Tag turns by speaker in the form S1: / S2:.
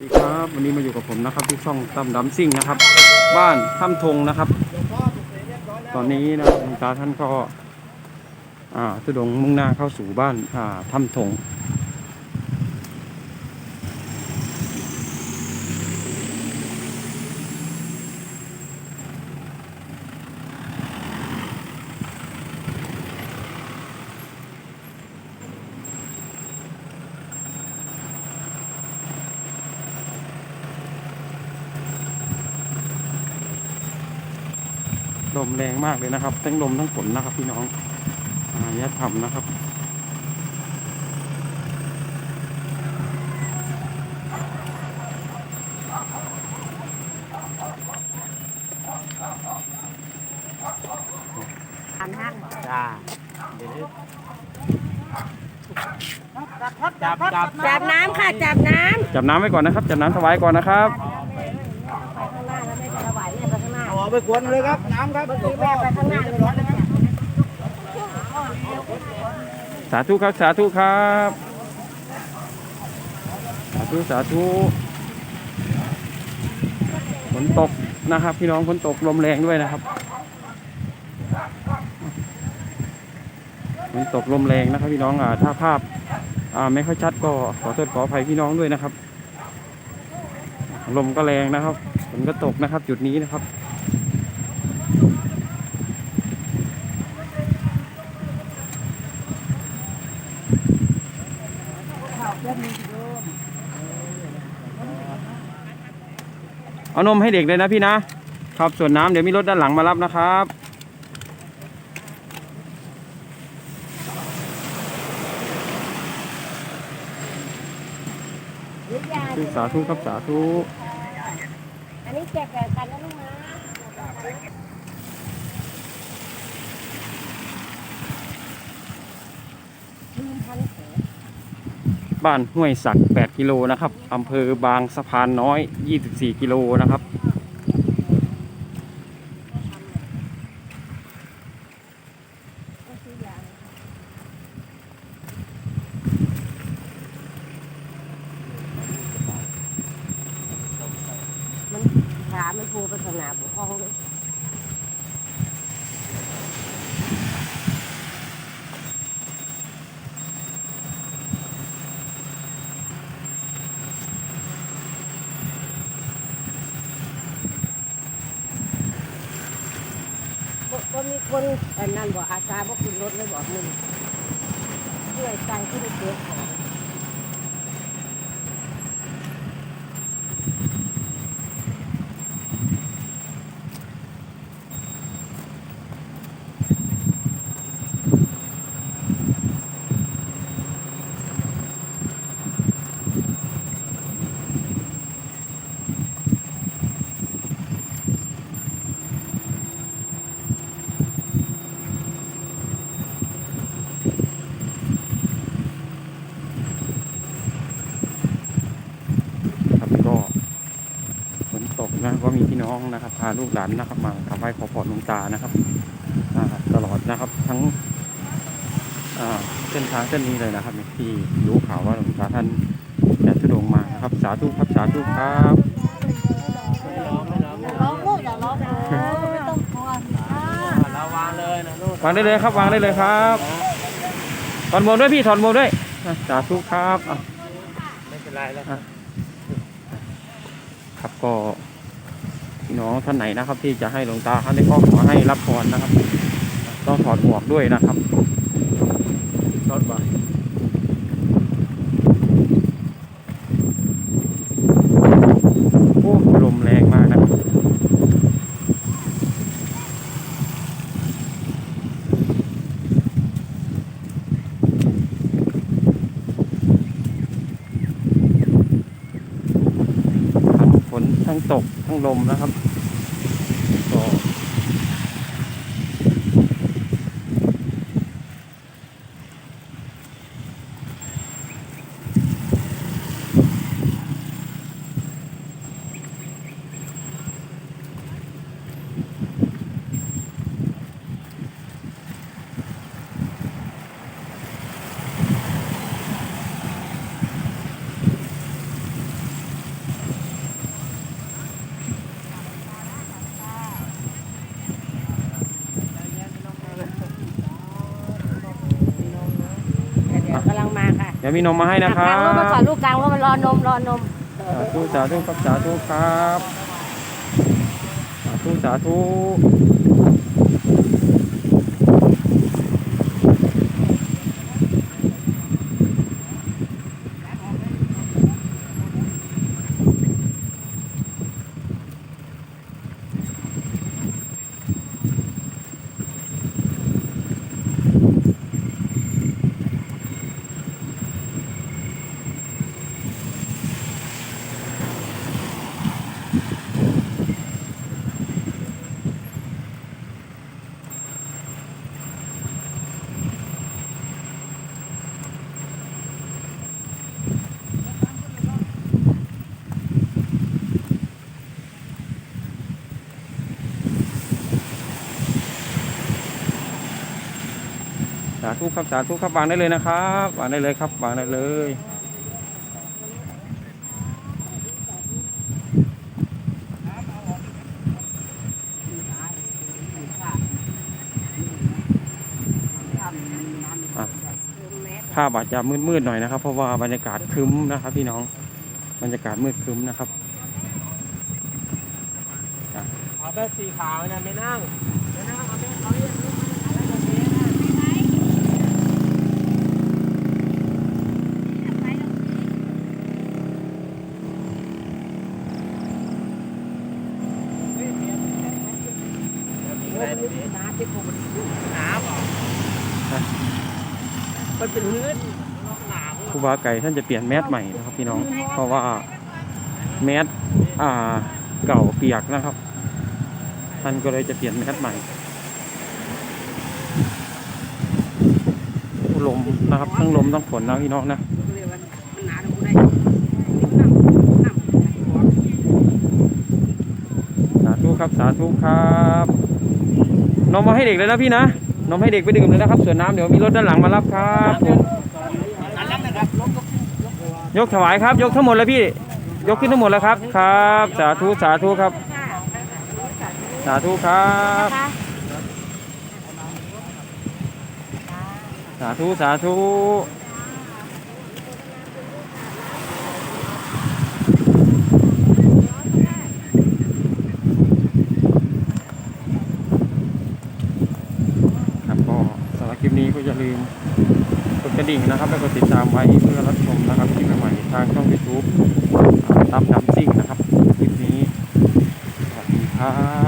S1: สวัสดีครับวันนี้มาอยู่กับผมนะครับที่ช่องตั้มดำซิ่งนะครับ บ้านถ้ำทงนะครับ ตอนนี้นะครับตาท่านก็อ่าทุดงมุ่งหน้าเข้าสู่บ้านอ่าถ้ำทง ลมแรงมากเลยนะครับ ทั้งลมทั้งฝนนะครับ พี่น้องอารยธรรมนะครับ
S2: อันห้าง
S3: จ้าเดี๋ยวนี้จับจับ
S2: จับน้ำค่ะ จับน้
S1: จับน้ำไว้ก่อนนะครับ จับน้ำถวายก่อนนะครับำ
S2: ไปข้างหน้าแล้วแม่จะถวายแม่ ไปข้า
S3: ไปกวนเลยครับ น้ำครับ
S2: ตีแม่ไปข้างหน้าเลยนะ
S1: สาธุครับ สาธุครับ สาธุ สาธุฝนตกนะครับ พี่น้องฝนตกลมแรงด้วยนะครับฝนตกลมแรงนะครับพี่น้องอ่าถ้าภาพอ่าไม่ค่อยชัดก็ขอโทษขออภัยพี่น้องด้วยนะครับ ลมก็แรงนะครับฝนก็ตกนะครับ จุดนี้นะครับ เอานมให้เด็กเลยนะพี่นะครับส่วนน้ำเดี๋ยวมีรถด้านหลังมารับนะครับ
S2: หรือยา
S1: สาธุครับสาธุ
S2: อันนี้แจกแบ่งกันนะลูกนะลืมพันแผล
S1: บ้านห้วยสัก 8 กิโลนะครับอำเภอบางสะพานน้อย 24 กิโลนะครับ
S2: มันขาไม่พูไปสนามห้องเลย บ่บ่มี คนอันนั้นบอกอาซาบอกขึ้นรถเลยบอกมึงเพื่อใจที่ได้เก็บของ
S1: ครับก็ฝนต กนะก็มีพี่น้องนะครับ พาลูกหลานนะครับมากราบไหว้ขอพรหลวงตานะครับอ่าตลอดนะครับทั้งอ่าเส้นทางเส้นนี้เลยนะครับ ที่รู้ข่าวว่าหลวงตาท่านจะทุดงค์มานะครับ สาธุครับสาธุครับ
S3: ไม่ร้องไม่ร้องไม่
S2: ร้
S3: ร้
S2: อ
S3: องง
S2: ลูกอย่าร้องนะไม่ต้องกลัวอ่า
S3: เราวางเลยนะลูก
S1: วางได้เลยครับวางได้เลยครับถอนหมวกด้วยพี่ถอนหมวกด้วยอะสาธุครับอะ
S3: ไม่เป็นไรแล้วครับ
S1: ครับก็พี่ น้องท่านไหนนะครับ ที่จะให้หลวงตาท่านได้ก็ขอให้รับพรนะครับ ต้องถอดหมวกด้วยนะครับ
S3: รถบ่
S1: โอ้ลมแรงมากนะครับทั้งฝนทั้งตกทั้งลมนะครับ ดี๋ยวมีนมมาให้นะครั
S2: กลางรถมาก่อน
S1: บ
S2: ลูกกลางรถมารอนมรอนม
S1: สาธุสาธุครับสาธุครับสาธุสาธุ สาธุครับสาธุครับวางได้เลยนะครับวางได้เลยครับวางได้เลยภาพอาจจะมืดๆหน่อยนะครับ เพราะว่าบรรยากาศคึ้มนะครับ พี่น้องบรรยากาศมืดคึ้มนะครับ
S3: เอาแบบสีขาวนะไม่นั่งไม่นั่งเอาแบบเขาเนี่ย
S2: น้าที่ผม
S3: หนาวเหรอ มันเป็นพื้นหนาว
S1: ครูบาไก่ท่านจะเปลี่ยนแมสใหม่นะครับพี่น้อง เพราะว่าแมสอ่าเก่าเปียกนะครับ ท่านก็เลยจะเปลี่ยนแมสใหม่ลมนะครับทั้งลมทั้งฝนนะพี่น้องนะ
S2: เรียกว่ามันหนาดูได้
S1: สาธุครับสาธุครับนมมาให้เด็กเลยนะพี่นะ นมให้เด็กไปดื่มเลยนะครับส่วนน้ำเดี๋ยวมีรถด้านหลังมารับครับผมยกถวายครับ ยกทั้งหมดเลยพี่ ยกขึ้นทั้งหมดแล้วครับครับ สาธุสาธุครับ สาธุครับ สาธุสาธุครับก็สำหรับคลิปนี้ก็อย่าลืมกดกระดิ่ง นะครับแล้วก็ติดตามไว้เพื่อรับชมนะครับคลิปใหม่ๆทางช่องยูทูบตับดำซิ่งนะครับคลิปนี้สวัสดีครับ